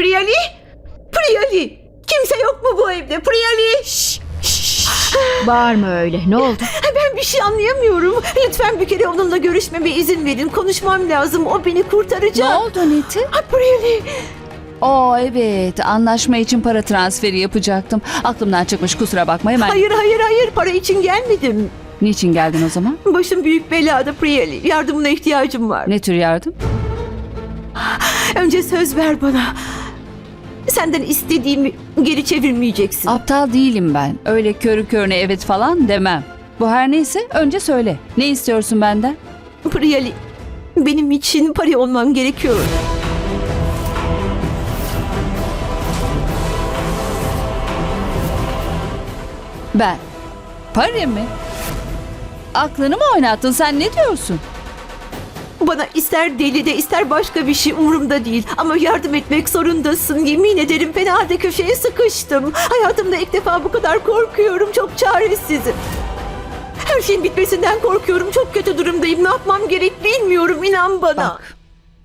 Priyali? Priyali! Kimse yok mu bu evde? Priyali! Şşş! Bağırma öyle. Ne oldu? Ben bir şey anlayamıyorum. Lütfen bir kere onunla görüşmeme izin verin. Konuşmam lazım. O beni Ne kurtaracak. oldu Niti? Ha, Priyali! Oo evet. Anlaşma için para transferi yapacaktım. Aklımdan çıkmış kusura bakma hemen. Hayır hayır hayır para için gelmedim. Niçin geldin o zaman? Başım büyük belada Priyali. Yardımına ihtiyacım var. Ne tür yardım? Önce söz ver bana. Senden istediğimi geri çevirmeyeceksin. Aptal değilim ben. Öyle körü körüne evet falan demem. Bu her neyse önce söyle. Ne istiyorsun benden? Priyali, benim için para olman gerekiyor. Ben. Para mı? Aklını mı oynattın sen ne diyorsun? Bana ister deli de ister başka bir şey umurumda değil. Ama yardım etmek zorundasın. Yemin ederim fena halde köşeye sıkıştım. Hayatımda ilk defa bu kadar korkuyorum. Çok çaresizim. Her şeyin bitmesinden korkuyorum. Çok kötü durumdayım. Ne yapmam gerek bilmiyorum. İnan bana. Bak.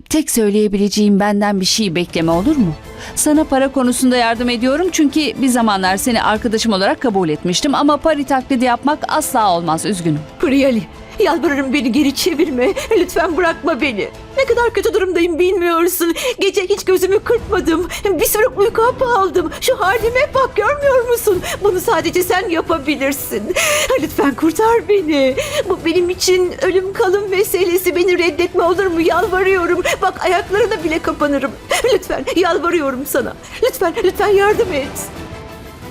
Tek söyleyebileceğim benden bir şey bekleme olur mu? Sana para konusunda yardım ediyorum çünkü bir zamanlar seni arkadaşım olarak kabul etmiştim ama pari taklidi yapmak asla olmaz üzgünüm. Priyali, yalvarırım beni geri çevirme. Lütfen bırakma beni. Ne kadar kötü durumdayım bilmiyorsun. Gece hiç gözümü kırpmadım. Bir süre uyku hapı aldım. Şu halime bak görmüyor musun? Bunu sadece sen yapabilirsin. Lütfen kurtar beni. Bu benim için ölüm kalım meselesi. Beni reddetme olur mu? Yalvarıyorum. Bak ayaklarına bile kapanırım. Lütfen yalvarıyorum sana. Lütfen lütfen yardım et.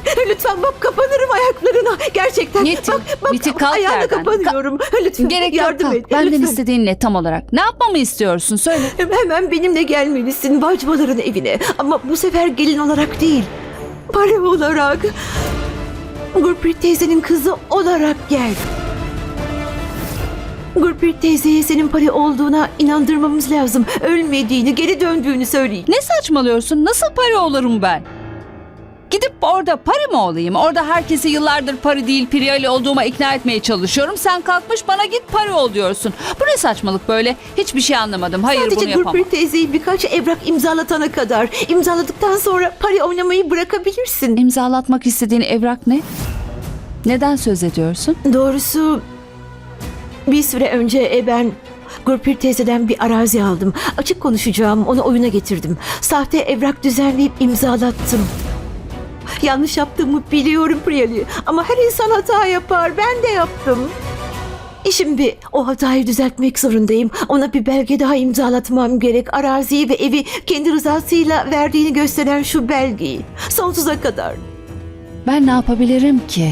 Lütfen bak kapanırım ayaklarına. Gerçekten. Niti, bak, bak, Niti kalk ayağına yerden. kapanıyorum. Lütfen Gerek yok yardım kalk. et. Benden lütfen. istediğin ne tam olarak? Ne yapmamı istiyorsun söyle. Hemen benimle gelmelisin bacmaların evine. Ama bu sefer gelin olarak değil. Para olarak. Gurprit teyzenin kızı olarak gel. Gurprit teyzeye senin para olduğuna inandırmamız lazım. Ölmediğini, geri döndüğünü söyleyin. Ne saçmalıyorsun? Nasıl para olurum ben? Gidip orada pari mı olayım? Orada herkesi yıllardır pari değil Priyali olduğuma ikna etmeye çalışıyorum. Sen kalkmış bana git pari ol diyorsun. Bu ne saçmalık böyle? Hiçbir şey anlamadım. Hayır bunu Sadece yapamam. Gurprit teyzeyi birkaç evrak imzalatana kadar. imzaladıktan sonra para oynamayı bırakabilirsin. İmzalatmak istediğin evrak ne? Neden söz ediyorsun? Doğrusu bir süre önce e, ben Gurpir teyzeden bir arazi aldım. Açık konuşacağım, onu oyuna getirdim. Sahte evrak düzenleyip imzalattım. Yanlış yaptığımı biliyorum Priyali. Ama her insan hata yapar. Ben de yaptım. E Şimdi o hatayı düzeltmek zorundayım. Ona bir belge daha imzalatmam gerek. Araziyi ve evi kendi rızasıyla verdiğini gösteren şu belgeyi. Sonsuza kadar. Ben ne yapabilirim ki?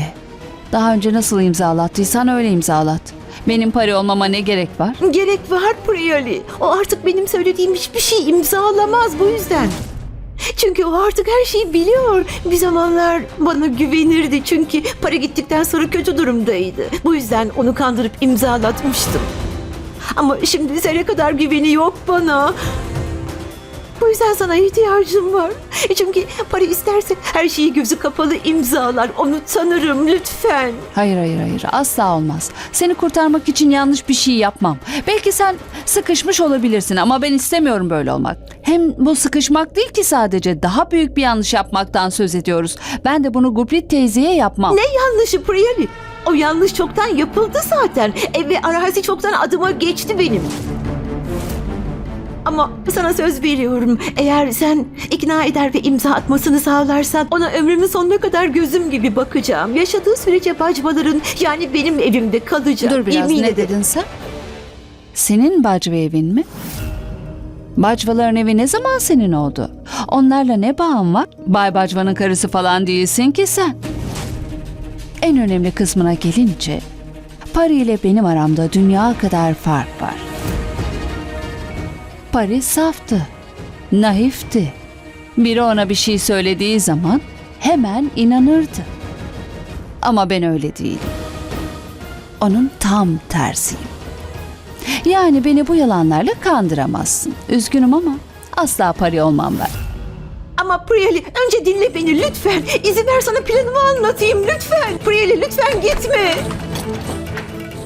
Daha önce nasıl imzalattıysan öyle imzalat. Benim pari olmama ne gerek var? Gerek var Priyali. O artık benim söylediğim hiçbir şey imzalamaz bu yüzden. Çünkü o artık her şeyi biliyor. Bir zamanlar bana güvenirdi çünkü para gittikten sonra kötü durumdaydı. Bu yüzden onu kandırıp imzalatmıştım. Ama şimdi zerre kadar güveni yok bana. Bu yüzden sana ihtiyacım var. E Çünkü para istersek her şeyi gözü kapalı imzalar. Onu tanırım lütfen. Hayır hayır hayır asla olmaz. Seni kurtarmak için yanlış bir şey yapmam. Belki sen sıkışmış olabilirsin ama ben istemiyorum böyle olmak. Hem bu sıkışmak değil ki sadece daha büyük bir yanlış yapmaktan söz ediyoruz. Ben de bunu Guprit teyzeye yapmam. Ne yanlışı Priyali? O yanlış çoktan yapıldı zaten. Ev ve arazi çoktan adıma geçti benim. Ama sana söz veriyorum. Eğer sen ikna eder ve imza atmasını sağlarsan ona ömrümün sonuna kadar gözüm gibi bakacağım. Yaşadığı sürece bacmaların yani benim evimde kalacak. Dur biraz Yemin ne ederim. dedin sen? Senin bacva evin mi? Bacvaların evi ne zaman senin oldu? Onlarla ne bağın var? Bay Bacva'nın karısı falan değilsin ki sen. En önemli kısmına gelince, Pari ile benim aramda dünya kadar fark var. Pari saftı, naifti. Biri ona bir şey söylediği zaman hemen inanırdı. Ama ben öyle değilim. Onun tam tersiyim. Yani beni bu yalanlarla kandıramazsın. Üzgünüm ama asla pari olmam ben. Ama Priyali önce dinle beni lütfen. İzin ver sana planımı anlatayım lütfen. Priyali lütfen gitme.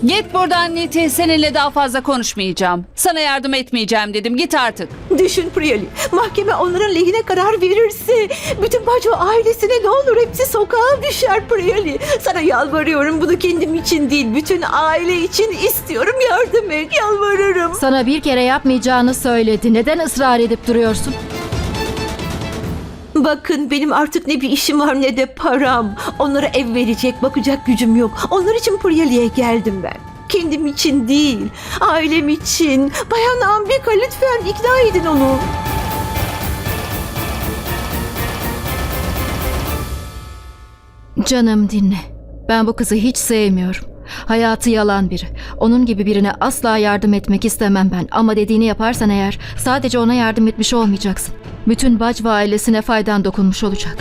Git buradan Niti. Seninle daha fazla konuşmayacağım. Sana yardım etmeyeceğim dedim. Git artık. Düşün Priyali. Mahkeme onların lehine karar verirse bütün Bacva ailesine ne olur hepsi sokağa düşer Priyali. Sana yalvarıyorum bunu kendim için değil bütün aile için istiyorum yardım et yalvarırım. Sana bir kere yapmayacağını söyledi. Neden ısrar edip duruyorsun? Bakın benim artık ne bir işim var ne de param. Onlara ev verecek bakacak gücüm yok. Onlar için Priyali'ye geldim ben. Kendim için değil, ailem için. Bayan Ambika lütfen ikna edin onu. Canım dinle. Ben bu kızı hiç sevmiyorum. Hayatı yalan biri. Onun gibi birine asla yardım etmek istemem ben. Ama dediğini yaparsan eğer sadece ona yardım etmiş olmayacaksın. Bütün Bacva ailesine faydan dokunmuş olacak.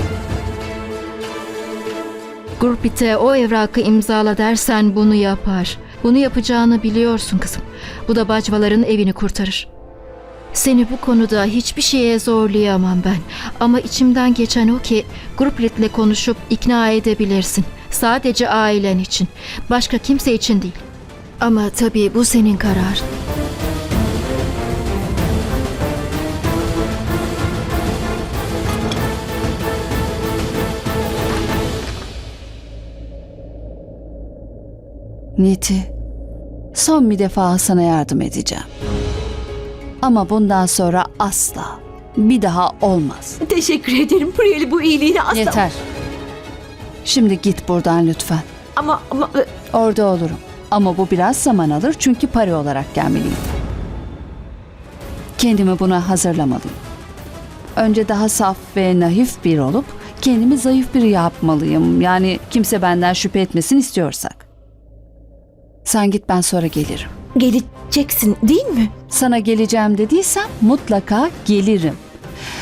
Gurpit'e o evrakı imzala dersen bunu yapar. Bunu yapacağını biliyorsun kızım. Bu da Bacvaların evini kurtarır. Seni bu konuda hiçbir şeye zorlayamam ben. Ama içimden geçen o ki Gurprit'le konuşup ikna edebilirsin. Sadece ailen için. Başka kimse için değil. Ama tabii bu senin kararın. Niti, son bir defa sana yardım edeceğim. Ama bundan sonra asla, bir daha olmaz. Teşekkür ederim Priyali bu iyiliğini asla... Yeter. Şimdi git buradan lütfen. Ama, ama e, Orada olurum. Ama bu biraz zaman alır çünkü para olarak gelmeliyim. Kendimi buna hazırlamalıyım. Önce daha saf ve naif bir olup kendimi zayıf biri yapmalıyım. Yani kimse benden şüphe etmesin istiyorsak. Sen git ben sonra gelirim. geleceksin değil mi? Sana geleceğim dediysem mutlaka gelirim.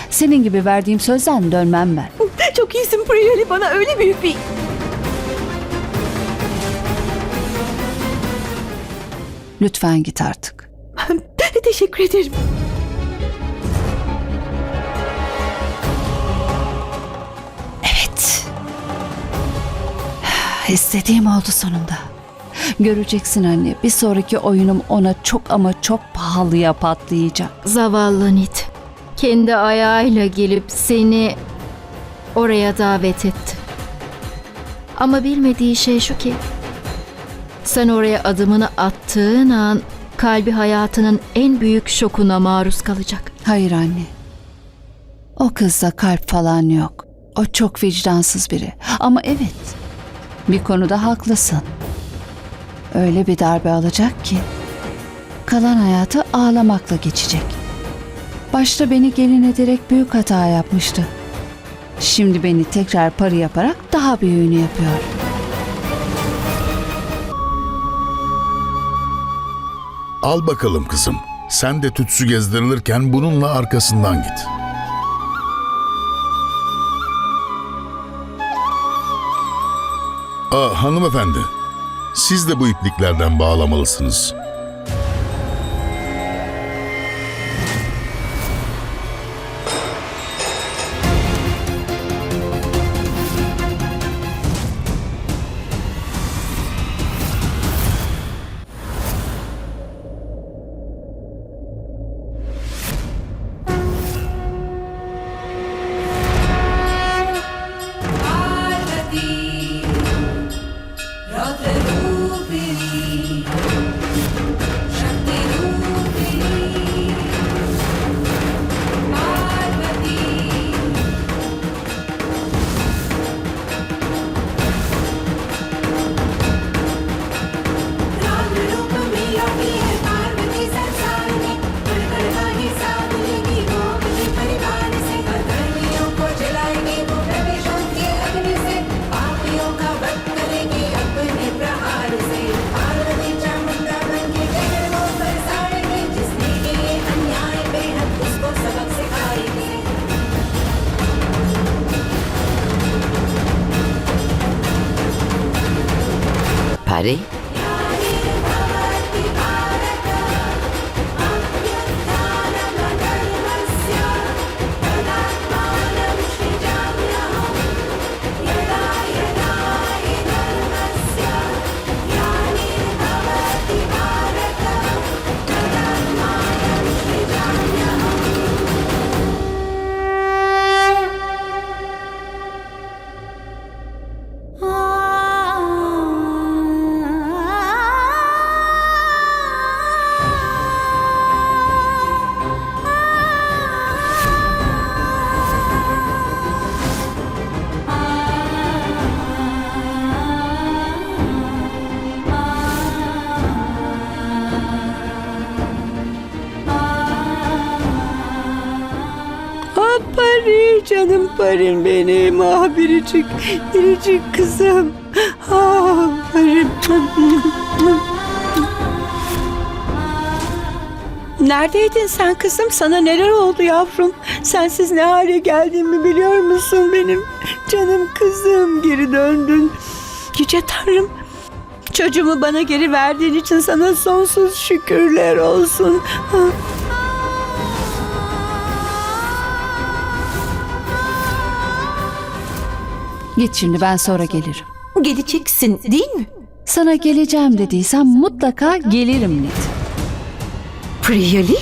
Senin gibi verdiğim sözden dönmem ben. Çok iyisin Priyali bana öyle büyük bir... Lütfen git artık. Teşekkür ederim. Evet. İstediğim oldu sonunda. Göreceksin anne bir sonraki oyunum ona çok ama çok pahalıya patlayacak. Zavallı Nit. Kendi ayağıyla gelip seni oraya davet etti. Ama bilmediği şey şu ki sen oraya adımını attığın an kalbi hayatının en büyük şokuna maruz kalacak. Hayır anne. O kızda kalp falan yok. O çok vicdansız biri. Ama evet. Bir konuda haklısın. Öyle bir darbe alacak ki kalan hayatı ağlamakla geçecek. Başta beni gelin ederek büyük hata yapmıştı. Şimdi beni tekrar parı yaparak daha büyüğünü yapıyor. Al bakalım kızım. Sen de tütsü gezdirilirken bununla arkasından git. Aa, hanımefendi. Siz de bu ipliklerden bağlamalısınız. Parim benim ah biricik biricik kızım ah parim Neredeydin sen kızım? Sana neler oldu yavrum? Sensiz ne hale geldiğimi biliyor musun benim? Canım kızım geri döndün. Yüce Tanrım çocuğumu bana geri verdiğin için sana sonsuz şükürler olsun. Ah. Git şimdi ben sonra gelirim. Geleceksin değil mi? Sana geleceğim dediysem mutlaka gelirim Nit. Priyali?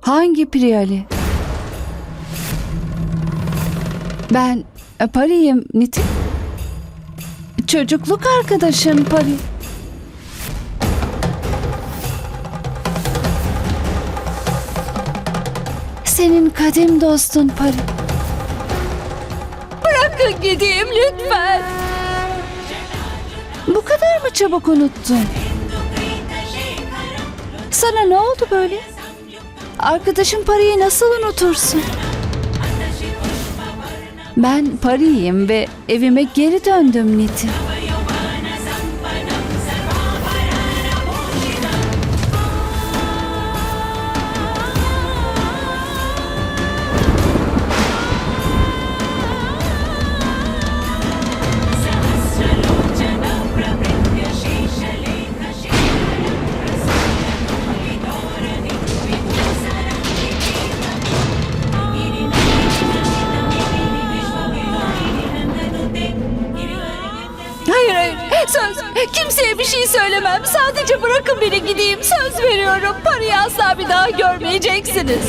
Hangi Priyali? Ben e, Pari'yim Nitin. Çocukluk arkadaşın Pari. Senin kadim dostun Pari. Bırakın gideyim lütfen. Bu kadar mı çabuk unuttun? Sana ne oldu böyle? Arkadaşın parayı nasıl unutursun? Ben pariyim ve evime geri döndüm Niti. Söz. Kimseye bir şey söylemem. Sadece bırakın beni gideyim. Söz veriyorum. Parayı asla bir daha görmeyeceksiniz.